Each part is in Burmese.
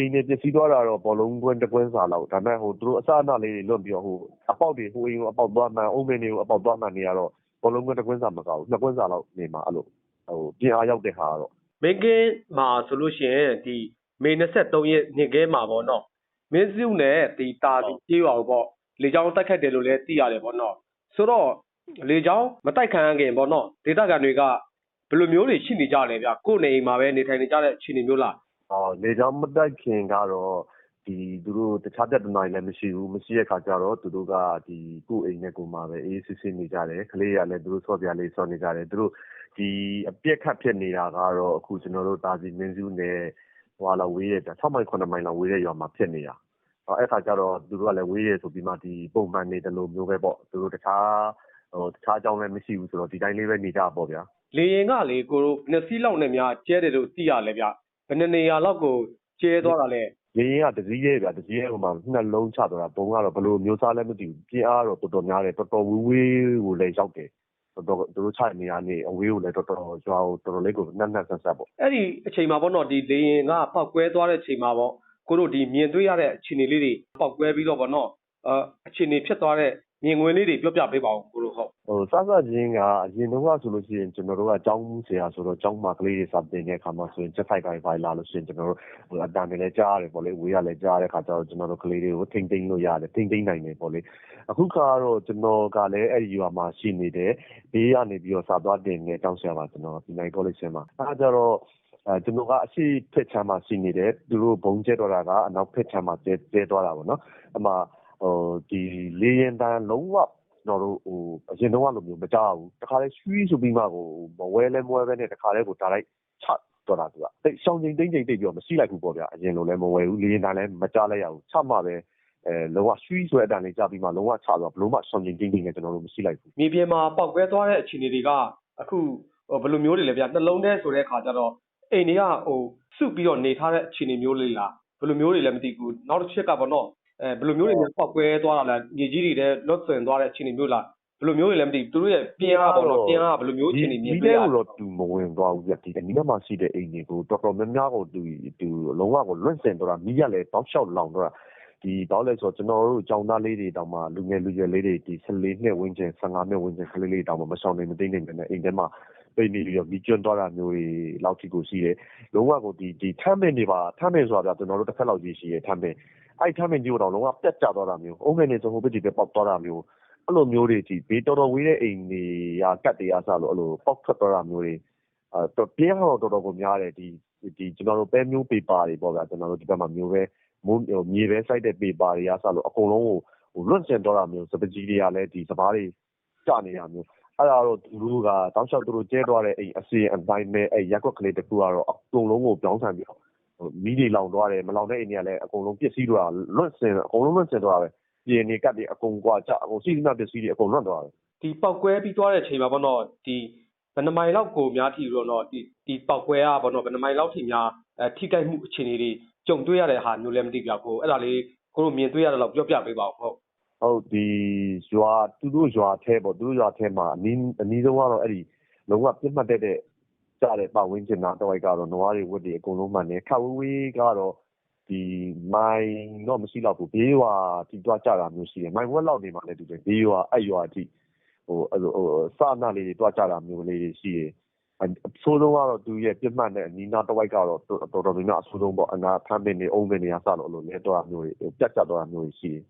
အိမ်တွေပျက်စီးသွားတာတော့ဘောလုံးကွင်းတစ်ကွင်းစာလောက်ဒါပေမဲ့ဟိုသူတို့အစအနလေးတွေလွတ်ပြီးတော့ဟိုအပေါက်တွေဟိုအိမ်ကိုအပေါက်သွားမှန်အုံးမင်းတွေကိုအပေါက်သွားမှန်နေရတော့ဘောလုံးကွင်းတစ်ကွင်းစာမကောက်ဘူးနှစ်ကွင်းစာလောက်နေမှာအဲ့လိုဟိုပြင်အားရောက်တဲ့ဟာကတော့မင်းကင်းမှာဆိုလို့ရှိရင်ဒီမေ23ရက်နေ့ကဲမှာပေါ့နော်မင်းစုနဲ့ဒီတာစီကြေးရွာကိုပေါ့လေကြောင်းတိုက်ခတ်တယ်လို့လည်းသိရတယ်ပေါ့နော်ဆိုတော့လေကြောင်းမတိုက်ခံရခင်ပေါ့နော်ဒေသခံတွေကဘယ်လိုမျိုးတွေရှိနေကြလဲဗျကိုယ်နေအိမ်မှာပဲနေထိုင်နေကြတဲ့အခြေအနေမျိုးလားအော် လေကြောင်းမတိုက်ခင်ကတော့ဒီသူတို့တခြားတက်တနိုင်လည်း မရှိဘူး မရှိတဲ့ခါကျတော့ သူတို့ကဒီကိုယ့်အိမ်နဲ့ကိုယ်မှာပဲ အေးစစ်စစ်နေကြတယ် ကလေးရလည်း သူတို့ဆော့ပြလေး ဆော့နေကြတယ် သူတို့ဒီအပြက်ခတ်ဖြစ်နေတာကတော့ အခု ကျွန်တော်တို့တာစီမင်းစုနဲ့ဟွာလောက်ဝေးရတာ6မိုင်9မိုင်လောက်ဝေးတဲ့ရွာမှာ ဖြစ်နေတာအော်အဲ့ခါကျတော့ သူတို့ကလည်း ဝေးရဆိုပြီးမှဒီပုံမှန်နေတယ်လို့မျိုးပဲပေါ့ သူတို့တခြားဟိုတခြားအကြောင်းလည်း မရှိဘူးဆိုတော့ ဒီတိုင်းလေးပဲ နေကြပေါ့ဗျာ လေရင်ကလေကိုတို့နှစ်စီးလောက်နဲ့များကျဲတယ်လို့ သိရလဲဗျ ဘယ်နှစ်နေရာလောက်ကိုကျဲသွားတာလဲရင်းကတစည်းရဲ့ဗျာတစည်းရဲ့ဟိုမှာနှလုံးချသွားတာဘုံကတော့ဘလို့မျိုးစားလဲမသိဘူးပြင်းအားတော့တော်တော်များတယ်တော်တော်ဝေးဝေးကိုလည်းရောက်တယ်တော်တော်သူတို့ချနေရနေအဝေးကိုလည်းတော်တော်ရွာကိုတော်တော်လေးကိုနှက်နှက်ဆက်ဆက်ပေါ့အဲ့ဒီအချိန်မှာပေါ့နော်ဒီလေရင်ကပောက်ကွဲသွားတဲ့အချိန်မှာပေါ့ကိုတို့ဒီမြင်တွေ့ရတဲ့အခြေအနေလေးတွေပောက်ကွဲပြီးတော့ပေါ့နော်အဲအခြေအနေဖြစ်သွားတဲ့မြင်ကွင်းလေးတွေပြောပြပေးပါဦးကိုတို့ဟုတ်ဟိုစစချင်းကအရင်တော့ကဆိုလို့ရှိရင်ကျွန်တော်တို့ကကျောင်းဆရာဆိုတော့ကျောင်းမှာကလေးတွေစာသင်တဲ့အခါမှာဆိုရင်ချက်ဖိုက်ကိုင်ဖိုင်လာလို့ရှိရင်ကျွန်တော်တို့ဟိုအတန်တွေလည်းကြားရတယ်ပေါ့လေဝေးရလည်းကြားရတဲ့အခါကျတော့ကျွန်တော်တို့ကလေးတွေကိုထိမ့်သိမ့်လို့ရတယ်ထိမ့်သိမ့်နိုင်တယ်ပေါ့လေအခုကတော့ကျွန်တော်ကလည်းအဲ့ဒီရွာမှာရှိနေတယ်ဘေးကနေပြီးတော့စာသွားတင်နေတောင်းဆရာပါကျွန်တော်ဒီနိုင်ကောလိပ်ဆင်းမှာအဲဒါကြတော့အဲကျွန်တော်ကအရှိဖက်ချမ်းမှာရှိနေတယ်သူတို့ဘုံကျဲတော့တာကအနောက်ဖက်ချမ်းမှာကျဲကျဲသွားတာပေါ့နော်အမှဟို ဒီလေရင်တန်လုံးဝကျွန်တော်တို့ဟိုအရင်တော့လိုမျိုးမကြောက်ဘူးတခါလဲရွှီးဆိုပြီးမှကိုမဝဲလဲမဝဲပဲနဲ့တခါလဲကိုဒါလိုက်ချတော့တာသူကတိတ်ရှောင်းချိန်တိမ့်ချိန်တိတ်ပြီးတော့မရှိလိုက်ဘူးပေါ့ဗျာအရင်လိုလဲမဝဲဘူးလေရင်တန်လဲမကြလိုက်ရဘူးချမှပဲအဲလုံးဝရွှီးဆိုတဲ့အတန်လေးကြပြီးမှလုံးဝချတော့ဘလို့မှရှောင်းချိန်တိမ့်တိမ့်နဲ့ကျွန်တော်တို့မရှိလိုက်ဘူးမြေပြင်မှာပောက်ကွဲသွားတဲ့အခြေအနေတွေကအခုဟိုဘယ်လိုမျိုးတွေလဲဗျနှလုံးထဲဆိုတဲ့အခါကျတော့အိမ်တွေကဟိုစုပြီးတော့နေထားတဲ့အခြေအနေမျိုးလေးလားဘယ်လိုမျိုးတွေလဲမသိဘူးနောက်တစ်ချက်ကပေါ့နော် အဲဘယ်လိုမျိုးတွေများပောက်ကွဲသွားတာလဲညီကြီးတွေတဲ့လွတ်ဆွင်သွားတဲ့အခြေအနေမျိုးလားဘယ်လိုမျိုးတွေလဲမသိဘူးသူတို့ရဲ့ပြင်းအားပေါ့နော်ပြင်းအားကဘယ်လိုမျိုးအခြေအနေမြင်ဒီတွေ့ရထဲလဲကိုတော့သူမဝင်သွားဘူးပြဒီအနီးမှာရှိတဲ့အိမ်တွေကိုတော်တော်များများကိုသူသူလုံးဝကိုလွတ်စင်တော့တာမိရလဲတောက်လျှောက်လောင်တော့တာဒီတော့လဲဆိုကျွန်တော်တို့ကျောင်းသားလေးတွေတောင်မှလူငယ်လူရွယ်လေးတွေဒီ14နှစ်ဝန်းကျင်15နှစ်ဝန်းကျင်ကလေးလေးတောင်မှမဆောင်နိုင်မသိနိုင်တဲ့အိမ်ထဲမှာပိတ်နေပြီးတော့မိကျွန်းသွားတာမျိုးတွေလောက်ထိကိုရှိတယ်လုံးဝကိုဒီဒီထမ်းမင်းတွေပါထမ်းမင်းဆိုတာကျွန်တော်တို့တစ်ဖက်လောက်ကြီးရှိရထမ်းမင်း အဲ့ထမ်းမင်းကြီးကိုတော့လုံးဝပြတ်ကျသွားတာမျိုးအုံးငယ်နေဆိုဟိုဘက်ဒီဘက်ပေါက်သွားတာမျိုးအဲ့လိုမျိုးတွေဒီဘေးတော်တော်ဝေးတဲ့အိမ်တွေကကတ်တရားစလို့အဲ့လိုပေါက်ထွက်သွားတာမျိုးတွေအဲတော့ပြင်းတော့တော်တော်ကိုများတယ်ဒီဒီကျွန်တော်တို့ပဲမျိုးပေပါတွေပေါ့ဗျာကျွန်တော်တို့ဒီဘက်မှာမျိုးပဲမိုးမြေပဲစိုက်တဲ့ပေပါတွေကစလို့အကုန်လုံးကိုဟိုလွတ်စင်တော့တာမျိုးစပကြီးတွေကလည်းဒီစပားတွေကျနေတာမျိုးအဲ့ဒါတော့သူတို့ကတောက်လျှောက်သူတို့ကျဲသွားတဲ့အိမ်အစီအတိုင်းပဲအဲ့ရက်ွက်ကလေးတစ်ခုကတော့အကုန်လုံးကိုပြောင်းဆန်ပြီးတော့ မီးတွေလောင်သွားတယ်မလောင်တဲ့အိမ်တွေကလည်းအကုန်လုံးပျက်စီးသွားလွတ်စင်အကုန်လုံးလွတ်စင်သွားတာပဲပြင်နေကတ်တွေအကုန်ကွာကြအကုန်စီးစနာပစ္စည်းတွေအကုန်လွတ်သွားတယ်ဒီပောက်ကွဲပြီးသွားတဲ့အချိန်မှာပေါ့နော်ဒီဘယ်နှမိုင်လောက်ကိုများထီတော့နော်ဒီဒီပောက်ကွဲอ่ะပေါ့နော်ဘယ်နှမိုင်လောက်ထီများအဲထိခိုက်မှုအခြေအနေတွေကြုံတွေ့ရတဲ့ဟာမျိုးလည်းမသိပြကိုအဲ့ဒါလေးကိုတို့မြင်တွေ့ရတဲ့လောက်ပြောပြပေးပါဦးဟုတ်ဟုတ်ဒီရွာသူတို့ရွာထဲပေါ့သူတို့ရွာထဲမှာအနည်းအနည်းဆုံးကတော့အဲ့ဒီလုံးဝပြတ်မှတ်တဲ့တဲ့ ကြားတဲ့ပတ်ဝန်းကျင်နာတော့ကတော့နွားတွေဝက်တွေအကုန်လုံးမှန်တယ်ခါဝေးဝေးကတော့ဒီမိုင်တော့မရှိတော့ဘူးဘေးရွာတီတွားကြတာမျိုးရှိတယ်မိုင်ဝက်လောက်နေမှလည်းတူတယ်ဘေးရွာအဲ့ရွာတီဟိုအဲ့လိုဟိုစာနာလေးတွေတွားကြတာမျိုးလေးတွေရှိတယ်အဆိုးဆုံးကတော့သူရဲ့ပြတ်မှတ်နဲ့အနီးနားတစ်ဝိုက်ကတော့တော်တော်များများအဆိုးဆုံးပေါ့အနာဖမ်းပင်နေအုံးပင်နေရစလို့အဲ့လိုလဲတော့မျိုးတွေပြတ်ကျတော့မျိုးတွေရှိတယ်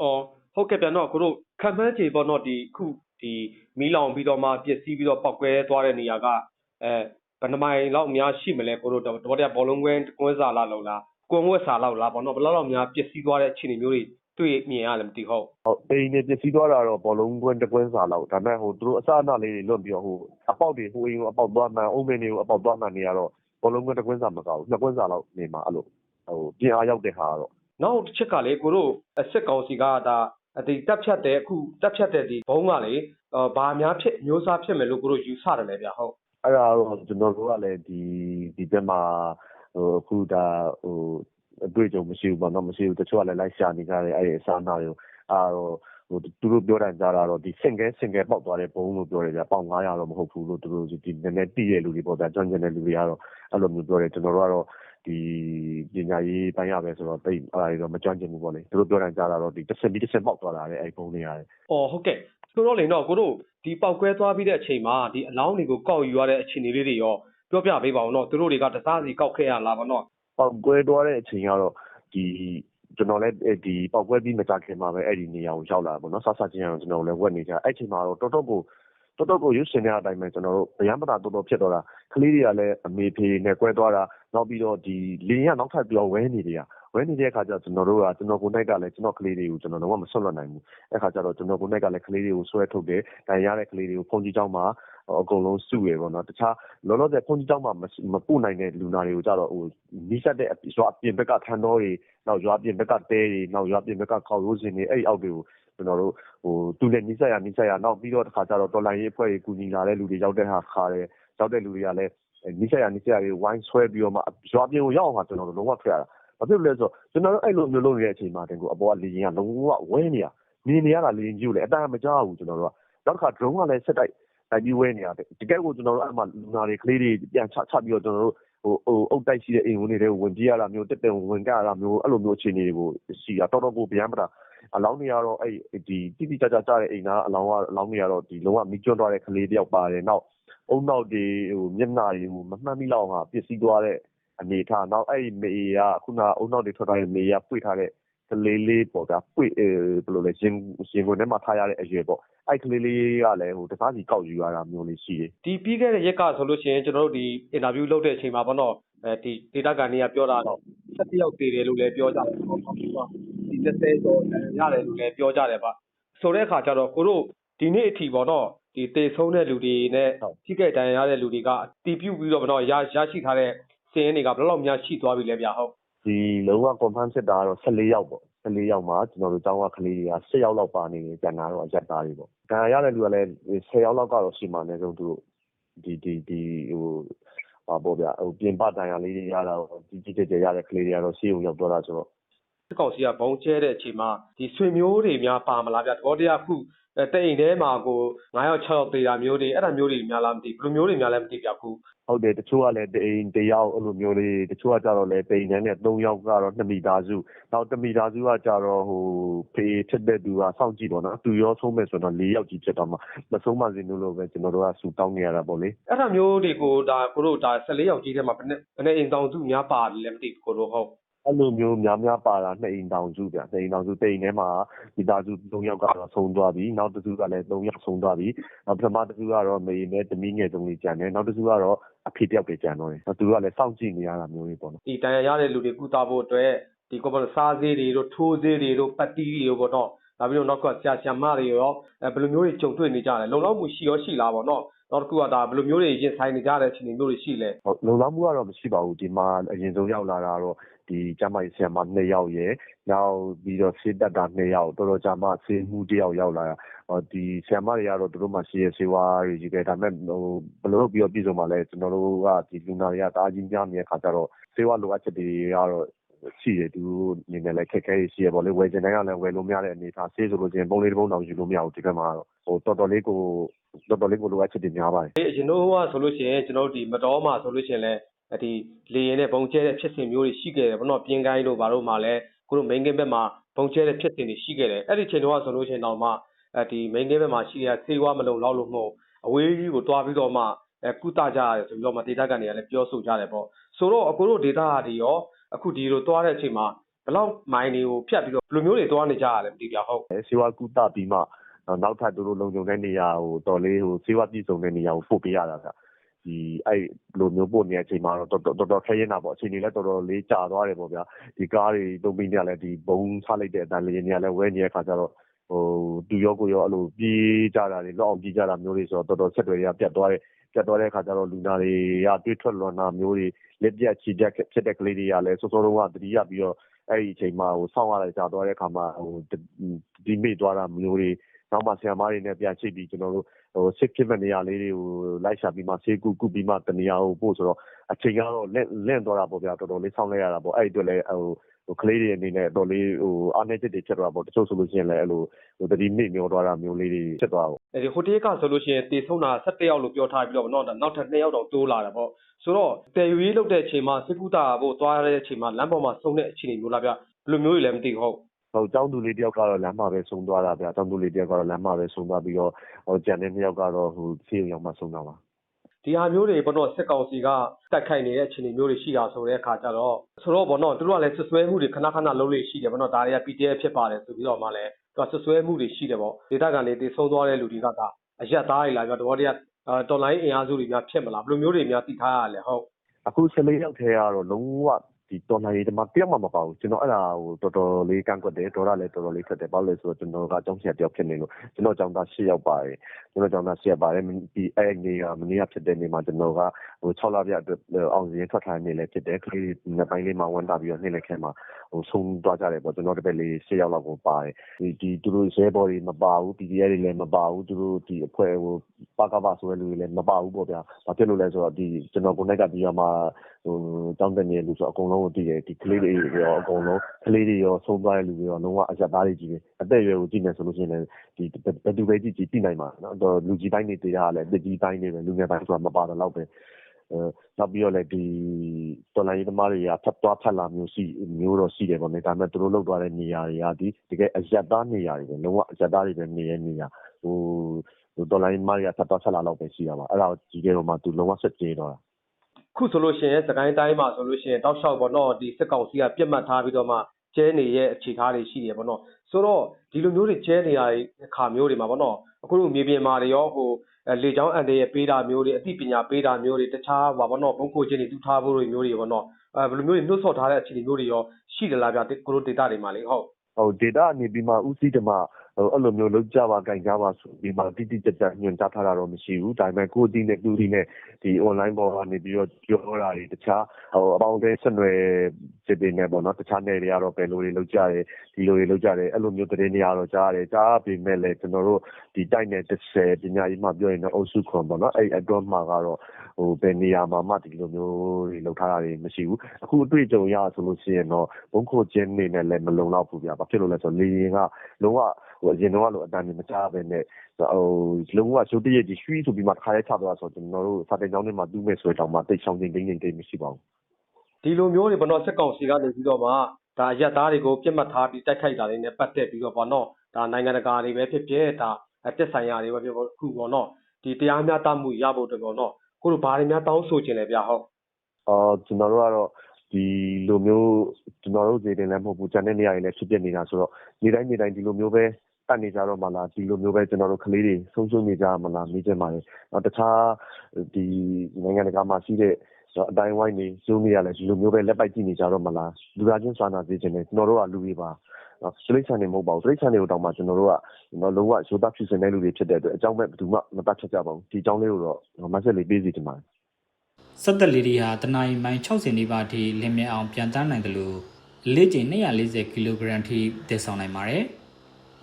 အော်ဟုတ်ကဲ့ဗျာနော်ကိုတို့ခံမှန်းခြေပေါ့နော်ဒီခုဒီမီးလောင်ပြီးတော့မှပျက်စီးပြီးတော့ပောက်ကွဲသွားတဲ့နေရာက အဲဘယ်နှမိုင်လောက်များရှိမလဲကိုတို့တော့တော့ဘောလုံးကွင်းကွင်းစာလောက်လောက်လားကွန်ဝက်စာလောက်လားပေါ့နော်ဘယ်လောက်လောက်များပျက်စီးသွားတဲ့အခြေအနေမျိုးတွေတွေ့မြင်ရလဲမသိဟုတ်ဟုတ်အိမ်တွေပျက်စီးသွားတာတော့ဘောလုံးကွင်းတစ်ကွင်းစာလောက်ဒါပေမဲ့ဟိုသူတို့အစအနလေးတွေလွတ်ပြီးတော့ဟိုအပေါက်တွေဟိုအိမ်ကိုအပေါက်သွားမှန်အုံးမင်းတွေကိုအပေါက်သွားမှန်နေရတော့ဘောလုံးကွင်းတစ်ကွင်းစာမကောက်ဘူးနှစ်ကွင်းစာလောက်နေမှာအဲ့လိုဟိုပြင်အားရောက်တဲ့ဟာကတော့နောက်တစ်ချက်ကလေကိုတို့အစစ်ကောင်စီကဒါဒီတက်ဖြတ်တဲ့အခုတက်ဖြတ်တဲ့ဒီဘုံကလေအော်ဘာများဖြစ်မျိုးစားဖြစ်မယ်လို့ကိုတို့ယူဆတယ်လေဗျာဟုတ် အဲ့ဒါတော့ကျွန်တော်တို့ကလည်းဒီဒီဘက်မှာဟိုအခုဒါဟိုအတွေ့အကြုံမရှိဘူးပေါ့နော်မရှိဘူးတချို့ကလည်းလိုက်ရှာနေကြတယ်အဲ့ဒီအစားအသောက်တွေကိုအဲ့တော့ဟဟိုသူတို့ပြောတာကြားတာတော့ဒီစင်ကဲစင်ကဲပေါက်သွားတဲ့ဘုံလို့ပြောတယ်ဗျပေါင်900တော့မဟုတ်ဘူးလို့သူတို့ဒီနည်းနည်းတိတဲ့လူတွေပေါ့ဗျာကျွမ်းကျင်တဲ့လူတွေကတော့အဲ့လိုမျိုးပြောတယ်ကျွန်တော်တို့ကတော့ဒီပညာရေးပိုင်းရပဲဆိုတော့တိတ်အဲ့ဒါတွေတော့မကျွမ်းကျင်ဘူးပေါ့လေသူတို့ပြောတာကြားတာတော့ဒီတစ်စင်ပြီးတစ်စင်ပေါက်သွားတာလေအဲ့ဘုံတွေရတယ်။အော်ဟုတ်ကဲ့ဆိုတော့လေတော့ကိုတို့ ဒီပောက်ကွဲသွားပြီးတဲ့အချိန်မှာဒီအလောင်းတွေကိုကောက်ယူရတဲ့အခြေအနေလေးတွေရောပြောပြပေးပါဦးနော်သူတို့တွေကတစားစီကောက်ခဲ့ရလားဗောနော်ပေါက်ကွဲသွားတဲ့အချိန်ကတော့ဒီကျွန်တော်လည်းဒီပေါက်ကွဲပြီးမကြခင်မှာပဲအဲ့ဒီနေရာကိုရောက်လာပေါ့နော်ဆဆချင်းအောင်ကျွန်တော်လည်းဝက်နေကြအဲ့ချိန်မှာတော့တော်တော်ကိုတော်တော်ကိုရွှေရှင်တဲ့အတိုင်းပဲကျွန်တော်တို့ဗျမ်းပတာတော်တော်ဖြစ်တော့တာကလေးတွေကလည်းအမေဖေနဲ့ကွဲသွားတာနောက်ပြီးတော့ဒီလင်းကနောက်ထပ်ပြောဝဲနေတယ် ဝဲနေတဲ့အခါကျတော့ကျွန်တော်တို့ကကျွန်တော်ကိုယ်တိုက်ကလည်းကျွန်တော်ကလေးတွေကိုကျွန်တော်တော့မဆွတ်လွတ်နိုင်ဘူးအဲ့ခါကျတော့ကျွန်တော်ကိုယ်တိုက်ကလည်းကလေးတွေကိုဆွဲထုတ်တယ်ဒဏ်ရတဲ့ကလေးတွေကိုဖုန်ကြီးကျောင်းမှာအကုန်လုံးစုရယ်ပေါ့နော်တခြားလောလောဆယ်ဖုန်ကြီးကျောင်းမှာမပို့နိုင်တဲ့လူနာတွေကိုကြတော့ဟိုနီးစပ်တဲ့ရွာပြင်ဘက်ကထန်တော်တွေနောက်ရွာပြင်ဘက်ကတဲတွေနောက်ရွာပြင်ဘက်ကကောက်ရိုးစင်တွေအဲ့ဒီအောက်တွေကိုကျွန်တော်တို့ဟိုသူလည်းနီးစပ်ရနီးစပ်ရနောက်ပြီးတော့တခါကျတော့တော်လိုင်းရေးအဖွဲ့ကြီးကူညီလာတဲ့လူတွေရောက်တဲ့ဟာခါတယ်ရောက်တဲ့လူတွေကလည်းနီးစပ်ရနီးစပ်ရတွေဝိုင်းဆွဲပြီးတော့မှရွာပြင်ကိုရောက်အောင်ကကျွန်တော်တို့လုံးဝဖျက်ရတာ ဘာဖြစ်လို့လဲဆိုတော့ကျွန်တော်တို့အဲ့လိုမျိုးလုပ်နေတဲ့အချိန်မှာတင်ကိုအပေါ်ကလေရင်ကလုံးဝဝဲနေရနေနေရတာလေရင်ကြီးကိုလည်းအတန်မကြောက်ဘူးကျွန်တော်တို့ကနောက်တစ်ခါ drone ကလည်းဆက်တိုက်တိုက်ပြီးဝဲနေရတယ်တကယ်ကိုကျွန်တော်တို့အဲ့မှာလူနာတွေကလေးတွေပြန်ချချပြီးတော့ကျွန်တော်တို့ဟိုဟိုအုတ်တိုက်ရှိတဲ့အိမ်ဝင်တွေကိုဝင်ပြေးရတာမျိုးတက်တက်ဝင်ကြရတာမျိုးအဲ့လိုမျိုးအခြေအနေတွေကိုရှိတာတော်တော်ကိုဗျမ်းပတာအလောင်းတွေကတော့အဲ့ဒီတိတိကျကျကြားတဲ့အိမ်သားအလောင်းကအလောင်းတွေကတော့ဒီလုံးဝမိကျွတ်သွားတဲ့ကလေးတယောက်ပါတယ်နောက်အုံနောက်တွေဟိုမျက်နှာတွေဟိုမမှတ်မိလောက်ဟာပျက်စီးသွားတဲ့ အနေထားနောက်အဲ့ဒီမေကခုနအုံနောက်တွေထွက်ထားတဲ့မေကပွေထားတဲ့ကလေးလေးပေါ့ဗျာပွေဘယ်လိုလဲရင်ရင်ကုန်ထဲမှာထားရတဲ့အရွယ်ပေါ့အဲ့ကလေးလေးကလည်းဟိုတစားစီကောက်ယူရတာမျိုးလေးရှိတယ်ဒီပြီးခဲ့တဲ့ရက်ကဆိုလို့ရှိရင်ကျွန်တော်တို့ဒီအင်တာဗျူးလုပ်တဲ့အချိန်မှာဗောနော်အဲဒီ data ကန်တွေကပြောတာတော့17ယောက်တည်တယ်လို့လည်းပြောကြတယ်ပေါ့နော်ဒီ30ကျော်ရတယ်လို့လည်းပြောကြတယ်ပါဆိုတဲ့အခါကျတော့ကိုတို့ဒီနေ့အထိဗောနော်ဒီတေဆုံးတဲ့လူတွေနဲ့ထိခိုက်ဒဏ်ရာရတဲ့လူတွေကအတီးပြုတ်ပြီးတော့ဗောနော်ရရရှိထားတဲ့ စည်ရင်းတွေကဘယ်လောက်များရှိသွားပြီလဲဗျာဟုတ်ဒီလုံးဝ confirm ဖြစ်တာကတော့14ယောက်ပေါ့14ယောက်မှာကျွန်တော်တို့ကျောင်းကကလေးတွေက10ယောက်လောက်ပါနေတယ်ကျန်တာတော့အရက်သားတွေပေါ့ဒဏ်ရာရတဲ့လူကလည်း10ယောက်လောက်ကတော့ရှိမှအနည်းဆုံးသူတို့ဒီဒီဒီဟိုဟာပေါ့ဗျာဟိုပြင်ပဒဏ်ရာလေးတွေရတာဒီကြည့်ကြည့်ရတဲ့ကလေးတွေကတော့ဆေးရုံရောက်တော့တာဆိုတော့ စစ်ကောင်စီကဘုံကျဲတဲ့အချိန်မှာဒီဆွေမျိုးတွေများပါမလားဗျာသဘောတရားခုအဲတဲ့အိမ်ထဲမှာကို9ယောက်6ယောက်သေးတာမျိုးတွေအဲ့ဒါမျိုးတွေများလားမသိဘယ်လိုမျိုးတွေများလဲမသိဗျာခုဟုတ်တယ်တချို့ကလည်းတိန်တယောက်အဲ့လိုမျိုးလေးတချို့ကကြတော့လည်းတိန်တန်းနဲ့3ယောက်ကတော့2မီတာစုနောက်1မီတာစုကကြတော့ဟိုဖေးဖြစ်တဲ့သူကစောင့်ကြည့်ပေါ့နော်သူရောဆုံးမဲ့ဆိုတော့4ယောက်ကြီးဖြစ်တော့မှမဆုံးမစင်းလို့ပဲကျွန်တော်တို့ကဆူတောင်းနေရတာပေါ့လေအဲ့ဒါမျိုးတွေကိုဒါကိုတို့ဒါ14ယောက်ကြီးထဲမှာဘယ်နဲ့ဘယ်နဲ့အိမ်တောင်စုများပါတယ်လဲမသိဘူးကိုတို့ဟုတ် အဲ့လိုမျိုးများများပါတာနှစ်အိမ်တောင်စုဗျနှစ်အိမ်တောင်စုတိန်ထဲမှာမိသားစု3ယောက်ကတော့ဆုံးသွားပြီနောက်တစ်စုကလည်း3ယောက်ဆုံးသွားပြီနောက်ပထမတစ်စုကတော့မေနဲ့တမီးငယ်တုံးလေးကျန်တယ်နောက်တစ်စုကတော့အဖေတယောက်ပဲကျန်တော့တယ်သူကလည်းစောင့်ကြည့်နေရတာမျိုးလေးပေါ့နော်ဒီတန်ရရတဲ့လူတွေကုသဖို့အတွက်ဒီကောပေါ်စားသေးတွေတို့ထိုးသေးတွေတို့ပတ်တီးတွေတို့ပေါ့နော်နောက်ပြီးတော့နောက်ကဆရာဆရာမတွေရောအဲဘယ်လိုမျိုးတွေကြုံတွေ့နေကြတယ်လုံလောက်မှုရှိရောရှိလားပေါ့နော် နောက်တစ်ခုကဒါဘယ်လိုမျိုးတွေရင်ဆိုင်နေကြတဲ့အခြေအနေမျိုးတွေရှိလဲဟုတ်လုံလောက်မှုကတော့မရှိပါဘူးဒီမှာအရင်ဆုံးရောက်လာတာတော့ဒီကျမကြီးဆရာမ2ယောက်ရယ်နောက်ပြီးတော့ဆေးတက်တာ2ယောက်တော်တော်ကြာမှဆေးမှု1ယောက်ရောက်လာတာဟောဒီဆရာမတွေကတော့တို့တို့မှရှိရဆေးဝါးတွေကြီးပဲဒါပေမဲ့ဟိုဘယ်လိုလုပ်ပြီးတော့ပြည်စုံမှလဲကျွန်တော်တို့ကဒီလူနာတွေကတအားကြီးများနေတဲ့ခါကျတော့ဆေးဝါးလိုအပ်ချက်တွေကတော့ရှိတယ်သူအနေနဲ့လည်းခက်ခဲရှိရပေါ့လေဝယ်ချင်တိုင်းကလည်းဝယ်လို့မရတဲ့အနေအထားဆေးဆိုလို့ချင်းပုံလေးတစ်ပုံတောင်ယူလို့မရဘူးဒီဘက်မှာတော့ဟိုတော်တော်လေးကို တော်တော်လေးကိုလိုအပ်ချက်တွေများပါတယ်အရင်တော့ကဆိုလို့ရှိရင်ကျွန်တော်တို့ဒီမတော်မှာဆိုလို့ရှိရင်လည်းဒီလေရင်နဲ့ဘုံကျဲတဲ့ဖြစ်စဉ်မျိုးတွေရှိခဲ့တယ်ဗောနော်ပြင်းကိုင်းတို့ဘာတို့မှလည်းကိုတို့ main game ဘက်မှာဘုံကျဲတဲ့ဖြစ်စဉ်တွေရှိခဲ့တယ်အဲ့ဒီချိန်တော့ဆိုလို့ရှိရင်တော့မှအဲဒီ main game ဘက်မှာရှိတဲ့စေဝါမလုံလောက်လို့မဟုတ်အဝေးကြီးကိုတွားပြီးတော့မှအဲကုသကြရတယ်ဆိုပြီးတော့မှ data ကန်တွေကလည်းပြောဆိုကြတယ်ပေါ့ဆိုတော့အကိုတို့ data တွေရောအခုဒီလိုတွားတဲ့အချိန်မှာဘယ်လောက်မိုင်းတွေကိုဖြတ်ပြီးတော့ဘယ်လိုမျိုးတွေတွားနေကြရလဲမသိပြဟုတ်ဆေးဝါးကုသပြီးမှ နောက်ထပ်တို့လုံခြုံတဲ့နေရာဟိုတော်လေးဟိုဆေးဝါးပြည်စုံတဲ့နေရာကိုပို့ပေးရတာဗျဒီအဲ့လိုမျိုးပို့နေတဲ့အချိန်မှာတော့တော်တော်တော်ခဲရင်တာပေါ့အချိန်ကြီးလည်းတော်တော်လေးကြာသွားတယ်ပေါ့ဗျာဒီကားတွေတုံးပြီးနေရလဲဒီဘုံချလိုက်တဲ့အတန်လေးနေရလဲဝဲနေတဲ့ခါကျတော့ဟိုသူရောကိုရောအဲ့လိုပြေးကြတာတွေလောက်အောင်ပြေးကြတာမျိုးတွေဆိုတော့တော်တော်ဆက်တွေရပြတ်သွားတယ်ပြတ်သွားတဲ့ခါကျတော့လူနာတွေကတွေးထွက်လွန်တာမျိုးတွေလက်ပြတ်ချီတက်ဖြစ်တဲ့ကလေးတွေကလည်းစောစောတုန်းကတတိယပြီးတော့အဲ့ဒီအချိန်မှာဟိုဆောင်းရတဲ့ကြာသွားတဲ့ခါမှာဟိုဒီမိသွားတာမျိုးတွေ နောက်မှ ဆရာမတွေနဲ့ ပြန်ချိတ်ပြီး ကျွန်တော်တို့ဟိုစစ်ဖြစ်မဲ့နေရာလေးတွေကို လိုက်ရှာပြီးမှ ဆေးကူကူပြီးမှ တနေရာကို ပို့ဆိုတော့ အချိန်ကတော့ လင့်လင့်သွားတာပေါ့ဗျာ တော်တော်လေးဆောင်းလိုက်ရတာပေါ့ အဲ့ဒီအတွက်လည်းဟိုဟိုကလေးတွေအနေနဲ့ အတော်လေးဟိုအားနည်းချက်တွေ ဖြစ်သွားပေါ့ တချို့ဆိုလို့ရှိရင်လည်းအဲ့လိုဟိုတတိမိမျောသွားတာမျိုးလေးတွေ ဖြစ်သွားပေါ့အဲဒီဟိုတရက်ကဆိုလို့ရှိရင်တေဆုံးတာ17ယောက်လို့ ပြောထားပြီးတော့ဗောနော်ဒါနောက်ထပ်2ယောက်တော့တိုးလာတာပေါ့ ဆိုတော့တယ်ယူရေးလုပ်တဲ့အချိန်မှာစစ်ကူတာဖို့ သွားရတဲ့အချိန်မှာ လမ်းပေါ်မှာ ဆုံးတဲ့အခြေအနေမျိုးလားဗျ ဘယ်လိုမျိုးတွေလဲ မသိဘူး ဟုတ် ဟိုကျောင်းသူလေးတယောက်ကတော့လမ်းမှာပဲဆုံးသွားတာဗျကျောင်းသူလေးတယောက်ကတော့လမ်းမှာပဲဆုံးသွားပြီးတော့ဟိုကျန်တဲ့နှစ်ယောက်ကတော့ဟိုဆေးရုံရောက်မှဆုံးတာပါဒီဟာမျိုးတွေဘောနော်စစ်ကောင်စီကတိုက်ခိုက်နေတဲ့အခြေအနေမျိုးတွေရှိတာဆိုတဲ့အခါကျတော့ဆိုတော့ဘောနော်သူတို့ကလည်းဆွဆွဲမှုတွေခဏခဏလုပ်လို့ရှိတယ်ဘောနော်ဒါတွေက PDF ဖြစ်ပါတယ်ဆိုပြီးတော့မှလည်းသူကဆွဆွဲမှုတွေရှိတယ်ပေါ့ဒေတာကန်တွေတည်ဆုံးသွားတဲ့လူတွေကဒါအရက်သားတွေလာပြီးတော့ဘောတရားတော်လိုင်းအင်အားစုတွေများဖြစ်မလားဘယ်လိုမျိုးတွေများသိထားရလဲဟုတ်အခု14ယောက်ထဲကတော့လုံးဝ ဒီတော်နိုင်ရေးတမတယောက်မှမပါဘူးကျွန်တော်အဲ့ဒါဟိုတော်တော်လေးကန့်ကွက်တယ်ဒေါ်ရလည်းတော်တော်လေးထွက်တယ်ဘာလို့လဲဆိုတော့ကျွန်တော်ကအကြောင်းဆရာတယောက်ဖြစ်နေလို့ကျွန်တော်အကြောင်းသား10ယောက်ပါတယ်ကျွန်တော်အကြောင်းသား10ယောက်ပါတယ်ဒီအဲ့နေကမနေ့ကဖြစ်တဲ့နေ့မှာကျွန်တော်ကဟို6လပြအတွက်အောင်စရင်ထွက်ထားနေလဲဖြစ်တယ်ကလေးနှစ်ပိုင်းလေးမှာဝန်တာပြီးတော့နေ့လက်ခဲမှာဟိုဆုံးသွားကြတယ်ပေါ့ကျွန်တော်တပည့်လေး10ယောက်လောက်ကိုပါတယ်ဒီဒီသူတို့ဇဲဘော်တွေမပါဘူး PDF တွေလည်းမပါဘူးသူတို့ဒီအဖွဲ့ဟိုပါကပါဆိုတဲ့လူတွေလည်းမပါဘူးပေါ့ဗျာဘာဖြစ်လို့လဲဆိုတော့ဒီကျွန်တော်ကိုယ်နဲ့ကဒီမှာဟိုတောင်းတနေလူဆိုအကုန်လုံးကိုတည်တယ်ဒီကလေးတွေရောအကုန်လုံးကလေးတွေရောဆုံးသွားတဲ့လူတွေရောလုံးဝအရက်သားတွေကြီးပဲအသက်အရွယ်ကိုကြည့်နေဆိုလို့ရှိရင်လည်းဒီဘယ်သူပဲကြည့်ကြည့်သိနိုင်မှာနော်တော့လူကြီးပိုင်းတွေတရားလည်းတက်ကြီးပိုင်းတွေပဲလူငယ်ပိုင်းဆိုတာမပါတော့တော့ပဲအဲနောက်ပြီးတော့လည်းဒီတော်လိုင်းရေးသမားတွေကဖတ်သွားဖတ်လာမျိုးရှိမျိုးတော့ရှိတယ်ပေါ့လေဒါပေမဲ့သူတို့လောက်သွားတဲ့နေရာတွေကဒီတကယ်အရက်သားနေရာတွေပဲလုံးဝအရက်သားတွေပဲနေရနေရဟိုဟိုတော်လိုင်းသမားတွေကဖတ်သွားဖတ်လာတော့ပဲရှိတာပါအဲ့ဒါကိုကြည့်ကြတော့မှသူလုံးဝဆက်ကြေးတော့ ခုဆိုလို့ရှိရင်စကိုင်းတိုင်းမှာဆိုလို့ရှိရင်တောက်လျှောက်ပေါ့နော်ဒီစစ်ကောင်စီကပြစ်မှတ်ထားပြီးတော့မှကျဲနေရဲ့အခြေထားတွေရှိတယ်ပေါ့နော်ဆိုတော့ဒီလိုမျိုးတွေကျဲနေရတဲ့အခါမျိုးတွေမှာပေါ့နော်အခုလိုမြေပြင်မှာတွေရောဟိုအဲလေချောင်းအန်တရဲ့ပေးတာမျိုးတွေအသိပညာပေးတာမျိုးတွေတခြားဟိုပါပေါ့နော်ဘုံကိုချင်းတွေတူထားဖို့တွေမျိုးတွေပေါ့နော်အဲဘယ်လိုမျိုးတွေနှုတ်ဆော်ထားတဲ့အခြေအနေမျိုးတွေရောရှိတယ်လားဗျကိုလိုဒေတာတွေမှာလေဟုတ်ဟို data အနေပြီးမှဥစည်းတမဟို အဲ့လိုမျိုးလောက်ကြပါကြိုင်ကြပါဆိုပြီးမှတိတိကျကျညွှန်ကြားထားတာတော့မရှိဘူးဒါပေမဲ့ကိုယ်တည်နဲ့သူတည်နဲ့ဒီ online ပေါ်ကနေပြီးတော့ပြောတာတွေတခြားဟိုအပေါင်းအသင်းဆက်နွယ်စစ်တွေနဲ့ပေါ့နော်တခြားနယ်တွေကတော့ဘယ်လိုတွေလောက်ကြတယ်ဒီလိုတွေလောက်ကြတယ်အဲ့လိုမျိုးသတင်းတွေကတော့ကြားရတယ်ကြားပေမဲ့လည်းကျွန်တော်တို့ဒီတိုက်နယ်30ပညာရေးမှပြောရင်တော့အုပ်စုခွန်ပေါ့နော်အဲ့အတွက်မှာကတော့ဟိုဘယ်နေရာမှာမှဒီလိုမျိုးတွေလောက်ထားတာတွေမရှိဘူးအခုအတွေ့အကြုံရဆိုလို့ရှိရင်တော့ဘုံခိုချင်းနေနဲ့လည်းမလုံလောက်ဘူးဗျာဘာဖြစ်လို့လဲဆိုတော့လေရင်ကလုံးဝ ဟိုအရင်တော့လိုအတန်ကြီးမကြားပဲနဲ့ဟိုလုံးဝရှိုးတရက်ကြီးရွှီဆိုပြီးမှတစ်ခါလေးချသွားဆိုတော့ကျွန်တော်တို့စာတင်ကျောင်းထဲမှာတူးမဲ့ဆိုရင်တော့မှတိတ်ဆောင်ချင်းတင်းချင်းတင်းမရှိပါဘူးဒီလိုမျိုးတွေပေါ့နော်စစ်ကောင်စီကနေပြီးတော့မှဒါရက်သားတွေကိုပြစ်မှတ်ထားပြီးတိုက်ခိုက်တာတွေနဲ့ပတ်သက်ပြီးတော့ပေါ့နော်ဒါနိုင်ငံတကာတွေပဲဖြစ်ဖြစ်ဒါတက်ဆိုင်ရာတွေပဲဖြစ်ဖြစ်ခုပေါ့နော်ဒီတရားမျှတမှုရဖို့အတွက်ပေါ့နော်ကိုတို့ဘာတွေများတောင်းဆိုချင်လဲဗျဟုတ်အော်ကျွန်တော်တို့ကတော့ဒီလိုမျိုးကျွန်တော်တို့ဒေတင်လည်းမဟုတ်ဘူးဂျန်တဲ့နေရာတွေလည်းဖြစ်ပြနေတာဆိုတော့နေတိုင်းနေတိုင်းဒီလိုမျိုးပဲ တတ်နေကြတော့မှလားဒီလိုမျိုးပဲကျွန်တော်တို့ကလေးတွေဆုံးရှုံးနေကြမှာလားမေးချင်ပါတယ်။နောက်တခြားဒီနိုင်ငံတကာမှာရှိတဲ့အတိုင်းဝိုင်းနေဇုံနေရလဲဒီလိုမျိုးပဲလက်ပိုက်ကြည့်နေကြတော့မလားလူသားချင်းစာနာစေခြင်းနဲ့ကျွန်တော်တို့ကလူတွေပါနော်စလိတ်ဆန်နေမဟုတ်ပါဘူးစလိတ်ဆန်တွေကိုတောင်မှကျွန်တော်တို့ကကျွန်တော်လုံးဝရိုးသားဖြစ်စင်တဲ့လူတွေဖြစ်တဲ့အတွက်အကြောင်းမဲ့ဘယ်သူမှမတတ်ချက်ကြပါဘူးဒီအကြောင်းလေးကိုတော့မဆက်လေးပေးစီတင်ပါတယ်ဆက်သက်လေးတွေဟာတနအီမိုင်60နီးပါးထိလင်းမြအောင်ပြန်တန်းနိုင်တယ်လို့အလေးချိန်240ကီလိုဂရမ်ထိတည်ဆောင်နိုင်ပါတယ်။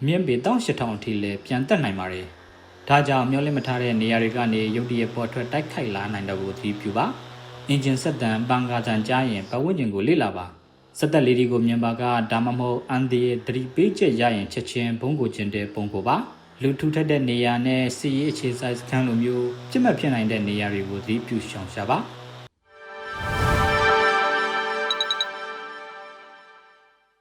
မြင့်ပေ18000အထိလည်းပြန်တက်နိုင်ပါတယ်။ဒါကြောင့်မျောလင့်မထားတဲ့နေရာတွေကနေရုတ်တရက်ပေါ်ထွက်တိုက်ခိုက်လာနိုင်တော့ကိုသတိပြုပါ။အင်ဂျင်ဆက်တန်ပန်ကာတန်ကြားရင်ပတ်ဝန်းကျင်ကိုလေ့လာပါ။ဆက်သက်လေးတွေကိုမြင်ပါကဒါမှမဟုတ်အန်ဒီရဲ့သတိပေးချက်ရရင်ချက်ချင်းဘုံကိုကျင်တဲ့ပုံကိုပါ။လူထူထပ်တဲ့နေရာနဲ့စီရေးအခြေစိုက်စခန်းလိုမျိုးပြစ်မှတ်ဖြစ်နိုင်တဲ့နေရာတွေကိုသတိပြုရှောင်ရှားပါ။